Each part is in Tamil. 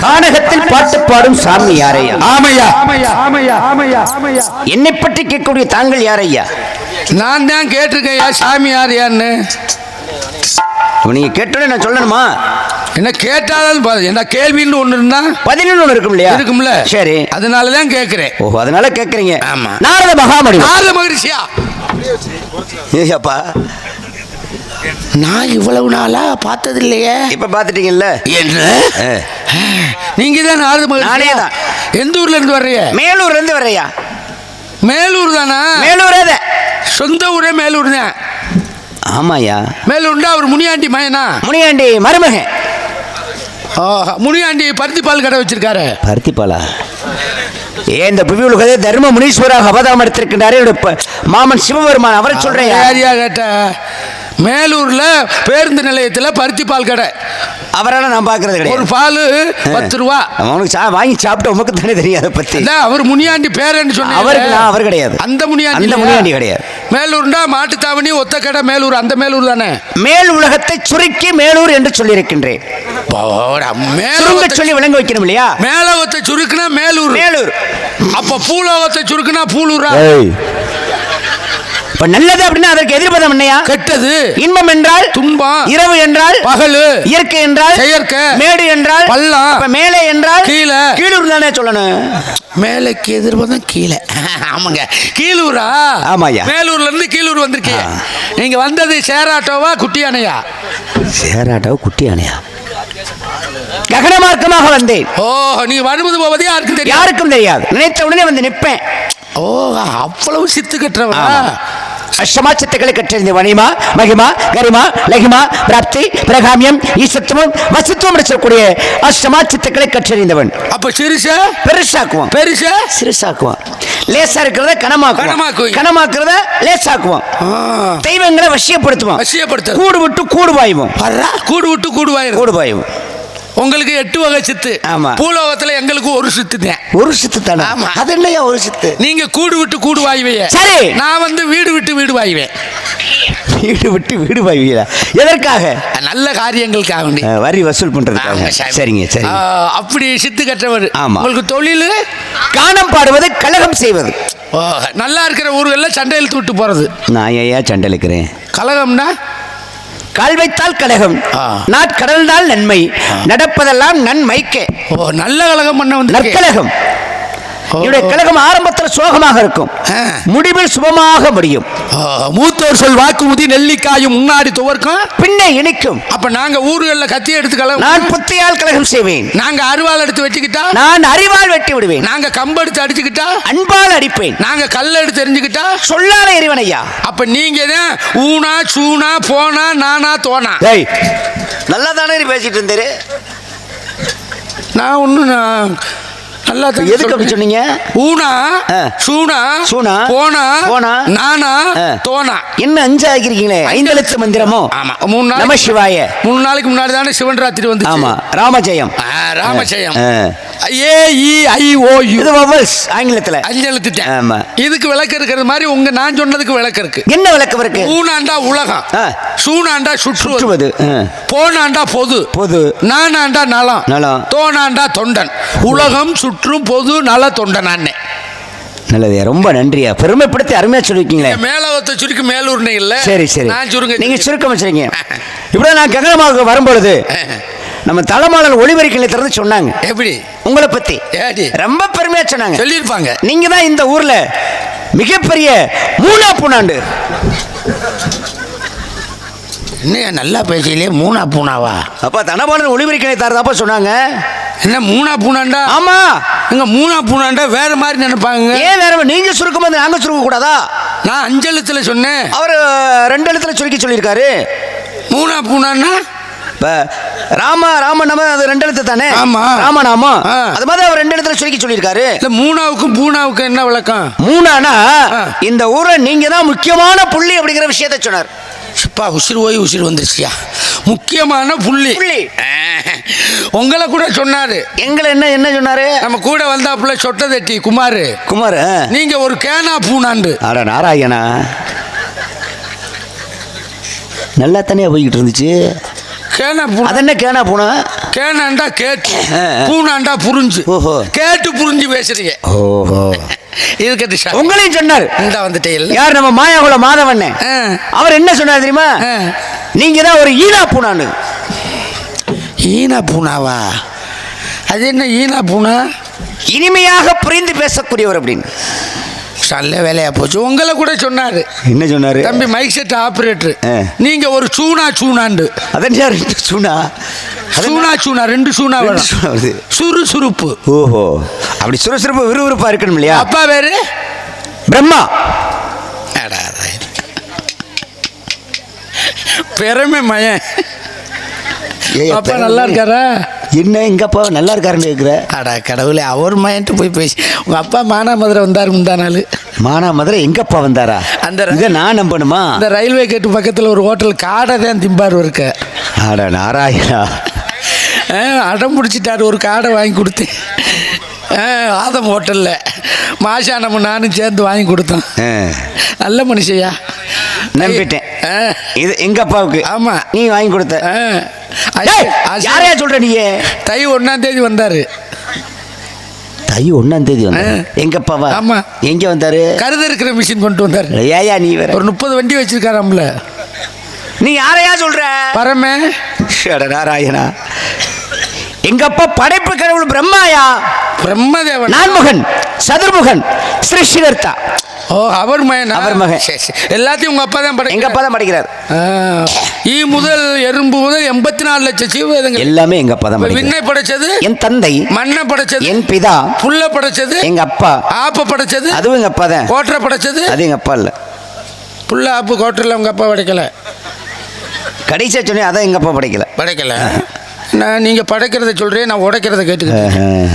கானகத்தில் பாட்டு பாடும் சாமி யாரையா? ஆமையா. ஆமையா ஆமையா ஆமையா ஆமையா. என்னை பற்றி கேட்கக்கூடிய தாங்கள் யாரையா? நான் தான் கேட்டிருக்கேன் சாமி யார் யாருன்னு? இப்ப நீங்க கேட்டோட நான் சொல்லணுமா? என்ன கேட்டாலும் பாரு என்ன கேள்வின்னு ஒன்று இருந்தா பதினொன்று ஒன்று இருக்கும் இல்லையா? இருக்கும்ல. சரி. அதனால தான் கேட்கிறேன் ஓஹோ அதனால கேட்கறீங்க ஆமா. நாரத மகாமணி. நாரத மகிழ்ச்சியா ஏப்பா நான் இவ்வளவு நாளா பார்த்தது இல்லையே இப்ப பாத்துட்டீங்கல்ல என்ன. நீங்க தான் நாரத நானே மகிழ்ச்சியா தான். எந்த ஊர்ல இருந்து வர்றீங்க? மேலூர்ல இருந்து வரையா மேலூர் தானா? மேலூர் சொந்த ஊரே மேலூர் தான் ஆமாயா மேலூர்னா அவர் முனியாண்டி மயனா முனியாண்டி மருமகன். முனியாண்டி பருத்தி பால் கடை வச்சிருக்காரு. பருத்திப்பாலா? ஏ இந்த புவி உலகத்தை தர்ம முனீஸ்வராக அவதாரம் ப- மாமன் சிவபெருமான் அவரை சொல்றேன். யாரியா கேட்ட? மேலூர்ல பேருந்து நிலையத்துல பருத்தி பால் கடை. அவரால நான் பாக்குறது ஒரு கிடையாது பால் பத்து ரூபா. அவனுக்கு சா வாங்கி சாப்பிட்ட உமக்கு தானே தெரியும் அதை பத்தி. இல்ல, அவர் முனியாண்டி பேரன்னு சொன்னீங்க அவருக்கு நான் அவர் கிடையாது. அந்த முனியாண்டி அந்த? முனியாண்டி கிடையாது. மேலூர்னா மாட்டுத்தாவணி ஒத்த கடை மேலூர் அந்த மேலூர் தானே? மேல் உலகத்தை சுருக்கி மேலூர் என்று சொல்லியிருக்கின்றேன். போடா, சுருங்க சொல்லி விளங்க வைக்கணும் இல்லையா? மேலோகத்தை சுருக்குனா மேலூர். மேலூர். அப்ப பூலோகத்தை சுருக்குனா பூலூரா? இப்ப நல்லது அப்படின்னா அதற்கு எதிர்பதம் என்னையா? கெட்டது. இன்பம் என்றால் துன்பம் இரவு என்றால் பகலு. இயற்கை என்றால் செயற்கை. மேடு என்றால் பள்ளம். மேலே என்றால் கீழே. கீழூர் தானே சொல்லணும். மேலைக்கு எதிர்பதம் கீழே. ஆமாங்க. கீழூரா? ஆமாய்யா. மேலூர்ல இருந்து கீழூர் வந்திருக்கீங்க. நீங்க வந்தது சேராட்டோவா குட்டி அணையா சேராட்டாவோ குட்டி ஆணையா ககன மார்க்கமாக வந்தேன். ஓ நீங்க வருவது போவது யாருக்கு தெரியும் யாருக்கும் தெரியாது. நினைத்த உடனே வந்து நிற்பேன். ஓ அவ்வளவு சித்து கட்டுறவா அஷ்டமாச்சத்துக்களை கற்றறிந்த வணிமா மகிமா கரிமா லகிமா பிராப்தி பிரகாமியம் ஈசத்துவம் வசித்துவம் சொல்லக்கூடிய அஷ்டமாச்சத்துக்களை கற்றறிந்தவன் அப்ப சிறுச பெருசாக்குவான் பெருச சிறுசாக்குவான் லேசா இருக்கிறத கனமாக்குவான் கனமாக்குவான். கனமாக்குறத லேசாக்குவான் தெய்வங்களை வசியப்படுத்துவான் வசியப்படுத்த கூடு விட்டு கூடு பாய்வோம் கூடு விட்டு கூடு வாயிரும் கூடு பாய்வோம் உங்களுக்கு எட்டு வகை சித்து. ஆமா. பூலோகத்துல எங்களுக்கு ஒரு சித்து தான். ஒரு சித்து தானே? ஆமா. அது இல்லையா ஒரு சித்து? நீங்க கூடு விட்டு கூடு வாய்வைய. சரி. நான் வந்து வீடு விட்டு வீடு வாய்வேன். வீடு விட்டு வீடு பாய்வீங்களா எதற்காக? நல்ல காரியங்களுக்காக வேண்டி. வரி வசூல் பண்றதுக்காக. சரிங்க சரி. அப்படி சித்து கற்றவர். ஆமா. உங்களுக்கு தொழில்? கானம் பாடுவது கலகம் செய்வது. நல்லா இருக்கிற ஊர்கள்ல சண்டை இழுத்து விட்டு போறது. நான் ஏயா சண்டை இழுக்கிறேன். கலகம்னா? கால் வைத்தால் கலகம் ஆ. நாட்கடல்னால் நன்மை. நடப்பதெல்லாம் நன்மைக்கே. ஓ நல்ல கலகம் பண்ண வந்து நற்கலகம் ஓ. இவருடைய கலகம் ஆரம்பத்தில் சோகமாக இருக்கும். முடிவில் சுபமாக முடியும். மூத்தோர் சொல் வாக்குறுதி நெல்லிக்காயும் முன்னாடி துவர்க்கும். பின்னே இனிக்கும் அப்ப நாங்க ஊர்களில் கத்தி எடுத்து கலகம் நான் புத்தியால் கலகம் செய்வேன். நாங்க அருவாள் எடுத்து வச்சுக்கிட்டா நான் அறிவால் வெட்டி விடுவேன். நாங்க கம்பு எடுத்து அடிச்சுக்கிட்டா? அன்பால் அடிப்பேன். நாங்க கல் எடுத்து எரிஞ்சுக்கிட்டா சொல்லாத இறைவனையா? அப்ப நீங்க தான் ஊனா சூனா போனா நானா தோனா? டேய் நல்லா தானே பேசிட்டு இருந்தாரு? நான் நான் நல்லா எதுக்கு. சொன்னீங்க? ஊனா. சூனா சூனா, போனா போனா, நானா. தோனா. என்ன அஞ்சு ஆகிருக்கீங்களே மந்திரமோ? ஆமா மூணு நாள் சிவாய. மூணு நாளைக்கு முன்னாடி தானே சிவன் ராத்திரி வந்து ஆமா ராமஜெயம். ராமஜெயம். ஆ. A E I O U இது வவல்ஸ் ஆங்கிலத்துல. அஞ்சு எழுத்துட்டேன். ஆமா. இதுக்கு விளக்கு இருக்கிறது மாதிரி உங்க நான் சொன்னதுக்கு விளக்கு இருக்கு. என்ன விளக்கம் இருக்கு? ஊனாண்டா உலகம். சூனாண்டா சுற்றுவது. போனாண்டா பொது. பொது. நானாண்டா நலம். நலம். தோனாண்டா தொண்டன். உலகம் சுற்றும் பொது நல தொண்டன் அண்ணே நல்லது ரொம்ப நன்றியா. பெருமைப்படுத்தி அருமையா சொல்லிருக்கீங்களே. மேலவத்தை சுருக்கி மேலூர்னே இல்ல. சரி சரி. நான் சுருங்க நீங்க சுருக்கம் வச்சிருக்கீங்க. இப்படி நான் கங்கனமாக வரும்பொழுது நம்ம தலைமாடல் ஒளிபரிக்கலை திறந்து சொன்னாங்க. எப்படி? உங்களை பத்தி. ஏடி? ரொம்ப பெருமையா சொன்னாங்க. சொல்லியிருப்பாங்க. நீங்க தான் இந்த ஊர்ல மிகப்பெரிய மூணா பூனாண்டு. என்ன நல்லா பேசலையே மூணா பூனாவா? அப்ப தனபாலன் ஒளிபரிக்கலை தரதாப்ப சொன்னாங்க. என்ன மூணா பூனாண்டா? ஆமா. எங்க மூணா பூனாண்டா வேற மாதிரி நினைப்பாங்க. ஏன் வேற நீங்க சுருக்கும் போது நாங்க சுருக்க கூடாதா நான் அஞ்செழுத்துல சொன்னேன். அவர் ரெண்டு இடத்துல சுருக்கி சொல்லியிருக்காரு. மூணா பூனான்னா இப்ப ராம ராமநாம அது ரெண்டு எழுத்து தானே? ஆமா. ராமநாமம். அது மாதிரி அவர் ரெண்டு இடத்துல சொல்லி சொல்லியிருக்காரு. இல்ல மூணாவுக்கும் பூனாவுக்கும் என்ன விளக்கம்? மூணானா. இந்த ஊரை நீங்க தான் முக்கியமான புள்ளி அப்படிங்கிற விஷயத்தை சொன்னார். சிப்பா உசிறு போய் உசிறு வந்துருச்சியா? முக்கியமான புள்ளி. புள்ளி. உங்களை கூட சொன்னாரு. எங்களை என்ன என்ன சொன்னாரு? நம்ம கூட வந்தாப்புல சொட்ட தட்டி குமார். குமார். நீங்க ஒரு கேனா பூனாண்டு. அட நாராயணா. நல்லா தானே போய்கிட்டு இருந்துச்சு. கேனா பூனா. அது என்ன கேனா போனா? கேனாண்டா கேட்டு. பூனாண்டா புரிஞ்சு. ஓஹோ. கேட்டு புரிஞ்சு பேசுறீங்க. ஓஹோ. இருக்கட்டு சார் உங்களையும் சொன்னார். இந்த வந்துட்டே இல்ல. யார் நம்ம மாயாகுல மாதவண்ணே. அவர் என்ன சொன்னார் தெரியுமா. நீங்க தான் ஒரு ஈனா பூனான்னு. ஈனா பூனாவா? அது என்ன ஈனா பூனா? இனிமையாக புரிந்து பேசக்கூடியவர் அப்படின்னு. நல்ல வேலையா போச்சு. உங்களை கூட சொன்னாரு. என்ன சொன்னாரு? தம்பி மைக் செட் ஆபரேட்டர். நீங்க ஒரு சூனா சூனாண்டு. அதன் யார் சுனா? சூனா சூனா ரெண்டு சூனா ரெண்டு வருது. சுறுசுறுப்பு. ஓஹோ. அப்படி சுறுசுறுப்பு விறுவிறுப்பா இருக்கணும் இல்லையா? அப்பா பேரு பிரம்மா. பெருமை மயன். அப்பா. நல்லா இருக்காரா? என்ன எங்கப்பா நல்லா இருக்காருன்னு கேட்குற அடா கடவுளே அவர் மயன்ட்டு போய் பேசி உங்க அப்பா மானாமதுரை வந்தார் முந்தா நாள். மானா மதுரை எங்கப்பா வந்தாரா? அந்த இதை நான் நம்பணுமா? இந்த ரயில்வே கேட்டு பக்கத்தில் ஒரு ஹோட்டல் காடை தான் திம்பார் இருக்க அட நாராயணா. அடம் பிடிச்சிட்டாரு ஒரு காடை வாங்கி கொடுத்தேன் ஆதம் ஹோட்டலில். மாஷா நம்ம நானும் சேர்ந்து வாங்கி கொடுத்தோம். நல்ல மனுஷையா நம்பிட்டேன். இது எங்க அப்பாவுக்கு? ஆமா. நீ வாங்கி கொடுத்த. யாரையா சொல்ற நீ தை ஒன்னாம் தேதி வந்தாரு. தை ஒன்னாம் தேதி வந்த ஆ. எங்க அப்பாவா ஆமா. எங்க வந்தாரு? கருத இருக்கிற மிஷின் கொண்டு வந்தாரு. ஏயா நீ வேற. ஒரு முப்பது வண்டி வச்சிருக்காராம்ல. நீ யாரையா சொல்ற? பரமே. அட நாராயணா எங்க அப்பா படைப்பு கடவுள் பிரம்மாயா? பிரம்மதேவன். நான்முகன் சதுர்முகன் சிருஷ்டிகர்த்தா ஓ அவர் மகன்? அவர் மகன். எல்லாத்தையும் உங்க அப்பா தான் எங்க அப்பா தான் படிக்கிறார்? ஈ முதல் எறும்பு முதல் எண்பத்தி நாலு லட்சம் ஜீவதங்கள் எல்லாமே எங்க அப்பா தான் விண்ணை படைச்சது என் தந்தை மண்ணை படைச்சது என் பிதா புல்ல படைச்சது எங்க அப்பா. ஆப்ப படைச்சது அதுவும் எங்க அப்பா தான். கோட்டரை படைச்சது. அது எங்க அப்பா இல்ல. புல்ல ஆப்பு கோட்டரில் உங்க அப்பா படைக்கல. கடைசியா சொன்னேன் அதான் எங்க அப்பா படைக்கல. படைக்கல. நான் நீங்க படைக்கிறத சொல்றேன் நான் உடைக்கிறத கேட்டுக்கிட்டேன்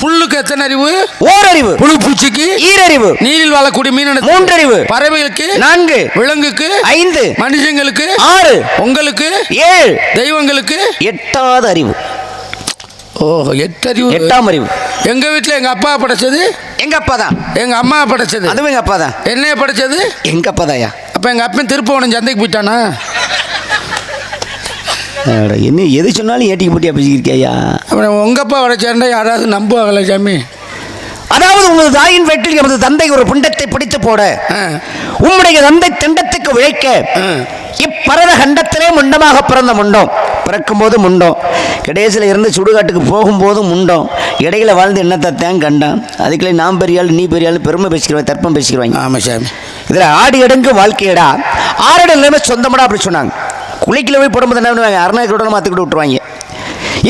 புல்லுக்கு எத்தனை அறிவு? ஓரறிவு. புழு பூச்சிக்கு ஈரறிவு. நீரில் வாழக்கூடிய மீன் மூன்றறிவு. பறவைகளுக்கு நான்கு. விலங்குக்கு ஐந்து. மனுஷங்களுக்கு ஆறு. உங்களுக்கு ஏழு. தெய்வங்களுக்கு எட்டாவது அறிவு. ஓ எட்டறிவு. எட்டாம் அறிவு. எங்க வீட்டுல எங்க அப்பா படைச்சது? எங்க அப்பா தான். எங்க அம்மா படைச்சது. அதுவும் எங்க அப்பா தான். என்னைய படைச்சது? எங்க அப்பா தான்யா. அப்ப எங்க அப்பன் திருப்பவனம் சந்தைக்கு போயிட்டானா? என்ன எது சொன்னாலும் ஏட்டிக்கு போட்டியா பேசிக்கிறியா அப்புறம் உங்க அப்பா படைச்சாருந்தா யாராவது நம்புவாங்களா சாமி? அதாவது உமது தாயின் வயிற்றில் எமது தந்தை ஒரு புண்டத்தை பிடித்து போட. உம்முடைய தந்தை திண்டத்துக்கு உழைக்க. இப்பரத கண்டத்திலே முண்டமாக பிறந்த முண்டம். பிறக்கும்போது முண்டம். கடைசியில் இருந்து சுடுகாட்டுக்கு போகும்போது முண்டம். இடையில வாழ்ந்து என்னத்தான் கண்டான்? அதுக்குள்ளே நான் பெரியாள் நீ பெரியாள் பெருமை பேசிக்கிறவன் தர்ப்பம் பேசிக்கிறவாங்க ஆமா சாமி. இதில் ஆடி அடங்கு வாழ்க்கையடா. ஆறடி எல்லாமே சொந்தமடா அப்படி சொன்னாங்க. குளிக்கல போய் போடும்போது என்ன பண்ணுவாங்க? அரணாக்கிட்ட மாற்றிக்கிட்டு விட்டுருவாங்க.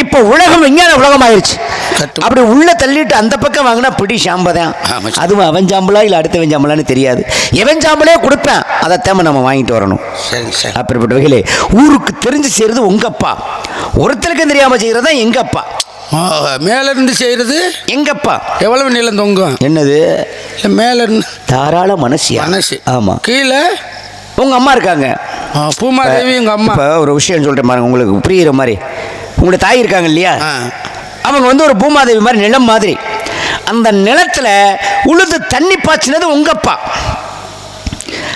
இப்போ உலகம் விஞ்ஞான உலகம் ஆயிருச்சு கட்டு. அப்படி உள்ள தள்ளிட்டு அந்த பக்கம் வாங்கினா பிடி சாம்பதான் ஆமா சார். அதுவும் அவன் சாம்பலா இல்லை அடுத்தவன் சாம்பலான்னு தெரியாது. எவன் சாம்பலே கொடுப்பேன். அதைத்தான் நம்ம வாங்கிட்டு வரணும். அப்படிப்பட்ட வகையிலே ஊருக்கு தெரிஞ்சு செய்யறது உங்க அப்பா. ஒருத்தருக்கும் தெரியாம செய்யறது தான் எங்க அப்பா. ஓ, மேல இருந்து செய்யறது? எங்க அப்பா. எவ்வளவு நீளம் தொங்கும்? என்னது? இல்ல, மேல இருந்து தாராள மனசியா? மனசு. ஆமா. கீழே? உங்க அம்மா இருக்காங்க. பூமாதேவி உங்க அம்மா. இப்போ ஒரு விஷயம் சொல்கிறேன் பாருங்க உங்களுக்கு புரியுற மாதிரி. உங்களுடைய தாய் இருக்காங்க இல்லையா. அவங்க வந்து ஒரு பூமாதேவி மாதிரி நிலம் மாதிரி. அந்த நிலத்துல உழுது தண்ணி பாய்ச்சினது உங்கப்பா.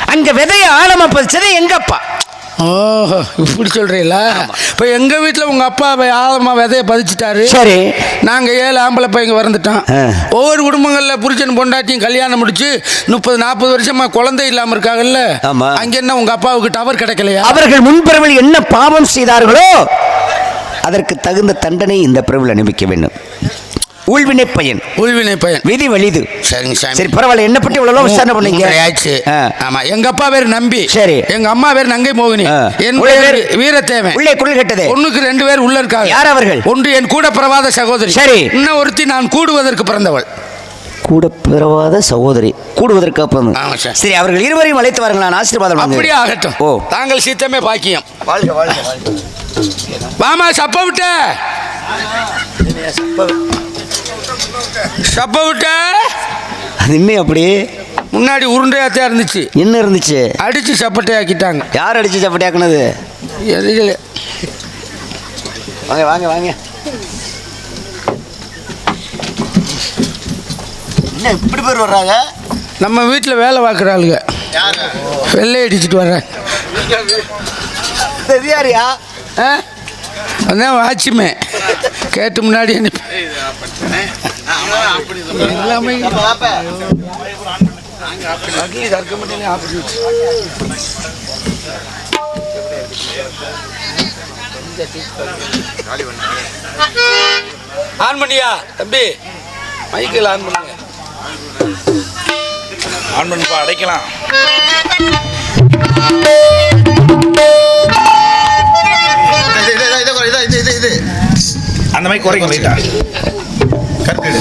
அங்க விதைய ஆழமா பதிச்சது எங்கப்பா? ஓஹோ இப்படி சொல்றீங்களா? இப்போ எங்க வீட்டில் உங்க அப்பா ஆழமா விதைய பதிச்சிட்டாரு. சரி. நாங்க ஏழு ஆம்பளை பையங்க வந்துட்டோம். ஒவ்வொரு குடும்பங்களில் புருஷன் பொண்டாட்டியும் கல்யாணம் முடிச்சு முப்பது நாற்பது வருஷமா குழந்தை இல்லாம இருக்காங்கல்ல. அங்க என்ன உங்க அப்பாவுக்கு டவர் கிடைக்கலையா? அவர்கள் முன்பிறவில் என்ன பாவம் செய்தார்களோ அதற்கு தகுந்த தண்டனை இந்த பிறவில் அனுபவிக்க வேண்டும். ஊழ்வினை பயன். உள்வினை பையன். விதி வலிது. சரிங்க சாமி. சரி பரவாயில்ல என்ன பற்றி இவ்வளவு விசாரணை பண்ணீங்க? ஆச்சு. ஆமா எங்க அப்பா பேர் நம்பி சரி. எங்க அம்மா பேர் நங்கை மோகினி. என் பேர் வீரத்தேவன். உள்ளே குரல் கேட்டதே. ஒண்ணுக்கு ரெண்டு பேர் உள்ள இருக்காங்க. யார் அவர்கள்? ஒன்று என் கூட பிரவாத சகோதரி. சரி. இன்னும் ஒருத்தி நான் கூடுவதற்கு பிறந்தவள். கூட பிறவாத சகோதரி. கூடுவதற்கு அப்புறம். சார். அவர்கள் இருவரையும் அழைத்து வாருங்கள் ஆசீர்வாதம் அப்படியே. ஆகட்டும். ஓ. தாங்கள் சீத்தமே பாக்கியம். வாழ்க வாழ்க வாழ்க. வாமா சப்ப விட்ட. சப்ப விட்ட. அது இன்னும் அப்படி? முன்னாடி உருண்டையாத்தான் இருந்துச்சு என்ன இருந்துச்சு? அடிச்சு சப்பட்டை ஆக்கிட்டாங்க யார் அடிச்சு சப்பட்டியாக்குனது? எதுல வாங்க வாங்க வாங்க. என்ன இப்படி பேர் வர்றாங்க? நம்ம வீட்டில் வேலை பார்க்குற ஆளுங்க. வெள்ளை அடிச்சுட்டு வர்றேன். தெரியாரியா ஆ? அதான் வாட்சிமே கேட்டு முன்னாடி அனுப்பி எல்லாமே ஆன் பண்ணியா தம்பி? மைக்கில் ஆன் பண்ணுங்க. ஆன் பண்ணுப்பா அடைக்கலாம். அந்த மாதிரி குறைங்க லைட்டா. கருத்து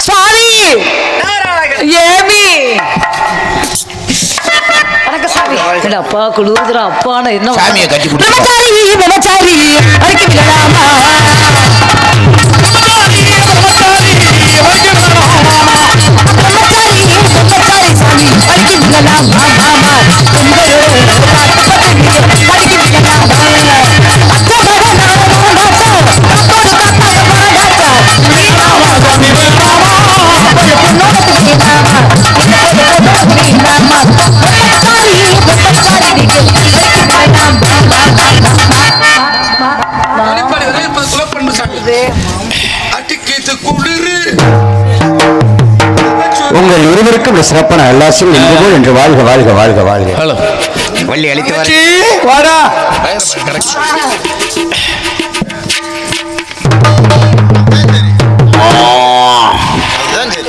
சுவாமி! ஏமி! அப்பா குளிர்துரா அப்பான என்ன சாமியை கட்டி விடலாமா சாமி விடலாமா சிறப்பான சிறப்பான எல்லாத்தையும் என்பது என்று வாழ்க வாழ்க வாழ்க வாழ்க. ஹலோ. வள்ளி அழித்து வர. வாடா.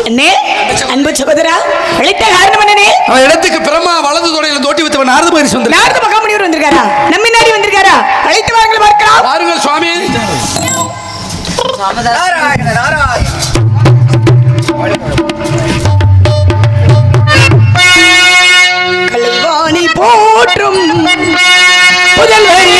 அண்ணே அன்பு சகோதரா அழைத்த காரணம் என்னனே அவன் இடத்துக்கு பிரம்மா வலது தொடையில தோட்டி வைத்தவன் நாரத மகரிஷி வந்து நாரத மகாமுனிவர் வந்திருக்காரா? நம்ம முன்னாடி வந்திருக்காரா? அழைத்து வாருங்கள் பார்க்கலாம். பாருங்கள் சுவாமி. கலைவாணி புதல்வரி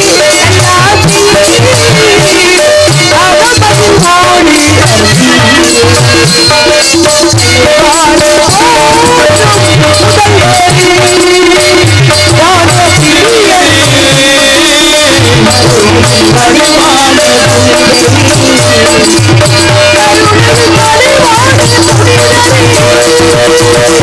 Música